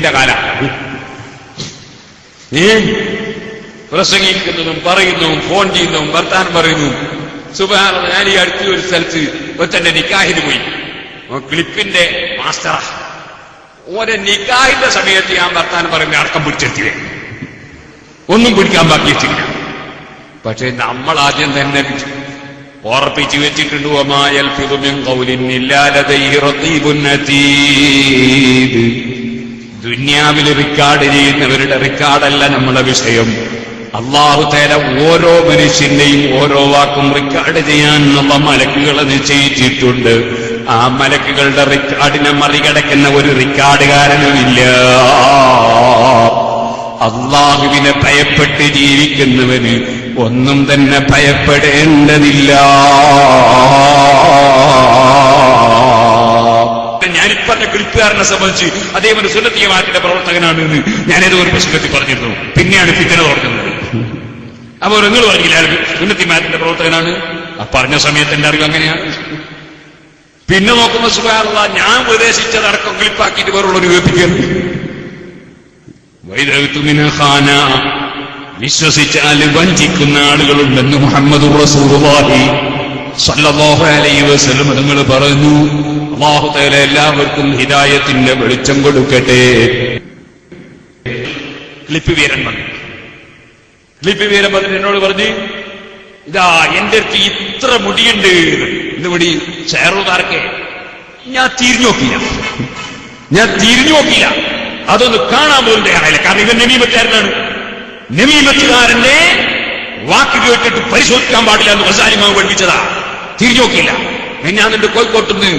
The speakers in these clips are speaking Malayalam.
ക്ലിപ്പിന്റെ കാല. ഏ? പ്രസംഗിക്കുന്നതും പറയുന്നതും ഫോൺ ചെയ്യുന്നതും വർത്താനം പറയുന്നു സുബാന ഞാൻ ഈ അടുത്ത ഒരു സ്ഥലത്ത് ഒറ്റന്റെ നിക്കാഹിന് പോയി. ക്ലിപ്പിന്റെ മാസ്റ്ററാ. ഓരോ നിക്കാഹിന്റെ സമയത്ത് ഞാൻ വർത്താനം പറയുന്ന അടക്കം പിടിച്ചെത്തിയേ ഒന്നും പിടിക്കാൻ ബാക്കി വെച്ചില്ല പക്ഷെ നമ്മൾ ആദ്യം തന്നെ ഓർപ്പിച്ചു വെച്ചിട്ടുണ്ട് ഒമായൽ ഫിദുമിൻ ഖൗലിൻ ഇല്ലാ ലദൈഹി റഖീബുൻ അതീദ് ദുന്യാവിൽ റിക്കാർഡ് ചെയ്യുന്നവരുടെ റിക്കാർഡല്ല നമ്മുടെ വിഷയം. അള്ളാഹു തേര ഓരോ മനുഷ്യന്റെയും ഓരോ വാക്കും റിക്കാർഡ് ചെയ്യാൻ നമ്മ മലക്കുകളെ നിശ്ചയിച്ചിട്ടുണ്ട്. ആ മലക്കുകളുടെ റിക്കാർഡിനെ മറികടക്കുന്ന ഒരു റിക്കാർഡുകാരനുമില്ല അള്ളാഹുവിനെ ഭയപ്പെട്ട് ജീവിക്കുന്നവന് ഒന്നും തന്നെ ഭയപ്പെടേണ്ടതില്ല. ഞാനിപ്പ ക്ലിപ്പുകാരനെ സംബന്ധിച്ച് അതേപോലെ സുന്നത്തിയമാറ്റിന്റെ പ്രവർത്തകനാണ് എന്ന് ഞാനേതോ ഒരു പ്രശ്നത്തിൽ പറഞ്ഞിരുന്നു. പിന്നെയാണ് പിന്നീട് തുടങ്ങുന്നത്. അപ്പൊ നിങ്ങൾ പറഞ്ഞില്ല അയാൾക്ക് സുന്നത്തിമാറ്റിന്റെ പ്രവർത്തകനാണ്? ആ പറഞ്ഞ സമയത്ത് എന്റെ അറിവ് അങ്ങനെയാണ് പിന്നെ നോക്കുന്ന സുഖാനുള്ള ഞാൻ ഉപദേശിച്ചതടക്കം ക്ലിപ്പാക്കിയിട്ട് വേറുള്ളൊരു കേൾപ്പിക്കരുത് വൈദഗ്തുമിന ഖാന വിശ്വസിച്ചാൽ വഞ്ചിക്കുന്ന ആളുകളുണ്ടെന്ന് മുഹമ്മദ് റസൂലുള്ളാഹി സല്ലല്ലാഹു അലൈഹി വസല്ലം നിങ്ങൾ പറഞ്ഞു. അല്ലാഹു തആല എല്ലാവർക്കും ഹിതായത്തിന്റെ വെളിച്ചം കൊടുക്കട്ടെ. ക്ലിപ്പ് വീരൻ പറഞ്ഞു ക്ലിപ്പ് വീരൻ എന്നോട് പറഞ്ഞു ഇതാ എന്റെ അടുത്ത് ഇത്ര മുടിയുണ്ട്. ഇന്നിവിടെ മുടി? ഷെയറുകാർക്ക് ഞാൻ തിരിഞ്ഞു നോക്കില്ല ഞാൻ തിരിഞ്ഞു നോക്കില്ല അതൊന്ന് കാണാൻ പോലും തയ്യാറായില്ല. കാരണം ഇവൻ നമീമത്തുകാരനാണ്. നമീമത്തുകാരന്റെ വാക്ക് കേട്ടിട്ട് പരിശോധിക്കാൻ പാടില്ല എന്ന് പ്രസാരിമാവ് പഠിപ്പിച്ചതാ. തിരിഞ്ഞു നോക്കിയില്ല. ഞാൻ നിന്റെ കോഴിക്കോട്ടുനിന്ന്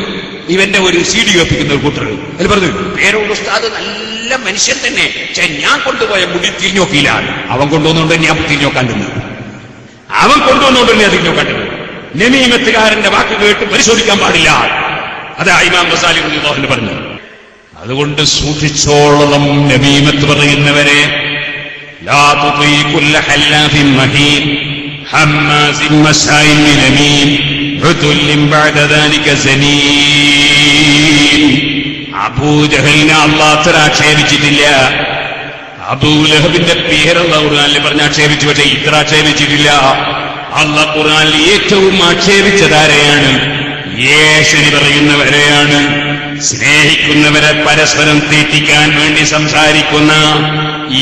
ഇവന്റെ ഒരു സി ഡി ഒപ്പിക്കുന്ന ഒരു കൂട്ടർ. അതിൽ പറഞ്ഞു പേരോട് ഉസ്താദ് നല്ല മനുഷ്യൻ തന്നെ. പക്ഷെ ഞാൻ കൊണ്ടുപോയ മുടി തിരിഞ്ഞു നോക്കിയില്ല. അവൻ കൊണ്ടുവന്നുകൊണ്ട് ഞാൻ തിരിഞ്ഞു നോക്കാൻ നിന്ന് അവൻ കൊണ്ടുവന്നുകൊണ്ട് ഞാൻ തിരിഞ്ഞു നോക്കാൻ നിന്ന് നമീമത്തുകാരന്റെ വാക്ക് കേട്ട് പരിശോധിക്കാൻ പാടില്ല. അതാ ഇമാം ഗസാലി റളിയല്ലാഹു പറഞ്ഞു അതുകൊണ്ട് സൂക്ഷിച്ചോളം നബീമത്ത് പറയുന്നവരെ. ഹല്ലാഫിൻ മഹീൻ ഹമ്മാസിൻ മശായിൻ നമീം അബൂജഹലിനെ അള്ളാഹ് അത്ര ആക്ഷേപിച്ചിട്ടില്ല. അബൂലഹബിന്റെ പേരുള്ള ഖുർആാനിൽ പറഞ്ഞ ആക്ഷേപിച്ചു പക്ഷെ ഇത്ര ആക്ഷേപിച്ചിട്ടില്ല. അള്ളാഹ് ഖുർആാനിൽ ഏറ്റവും ആക്ഷേപിച്ചതാരെയാണ് യേശുനി പറയുന്നവരെയാണ്. സ്നേഹിക്കുന്നവരെ പരസ്പരം തീറ്റിക്കാൻ വേണ്ടി സംസാരിക്കുന്ന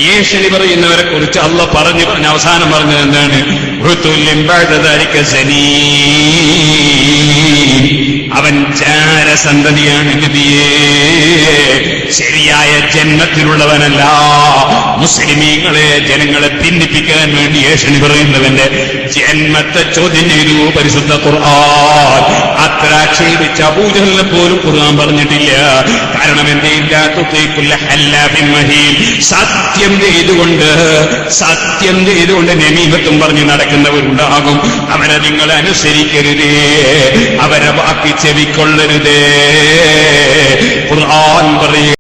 യേശുനി പറയുന്നവരെ കുറിച്ച് അള്ള പറഞ്ഞു പറഞ്ഞ അവസാനം പറഞ്ഞത് എന്താണ്? സനീൻ. അവൻ ചാരസന്തതിയാണ് നബിയേ. ശരിയായ ജന്മത്തിലുള്ളവനല്ല. മുസ്ലിമീങ്ങളെ ജനങ്ങളെ ഭിന്നിപ്പിക്കാൻ വേണ്ടി ഏഷണി പറയുന്നവന്റെ ജന്മത്തെ ചോദ്യം ചെയ്തു പരിശുദ്ധ ഖുർആൻ. അത്ര ആക്ഷേപിച്ച അബൂജഹലിനെ പോലും ഖുർആൻ പറഞ്ഞിട്ടില്ല. കാരണം മഹീൻ സത്യം ചെയ്തുകൊണ്ട് സത്യം ചെയ്തുകൊണ്ട് നമീമത്തും പറഞ്ഞ് നടക്കുന്നവരുണ്ടാകും. അവരെ നിങ്ങൾ അനുസരിക്കരുതേ. അവരെ വാക്കി ചെവിക്കൊള്ളരുതേ. ഖുർആൻ പറയും.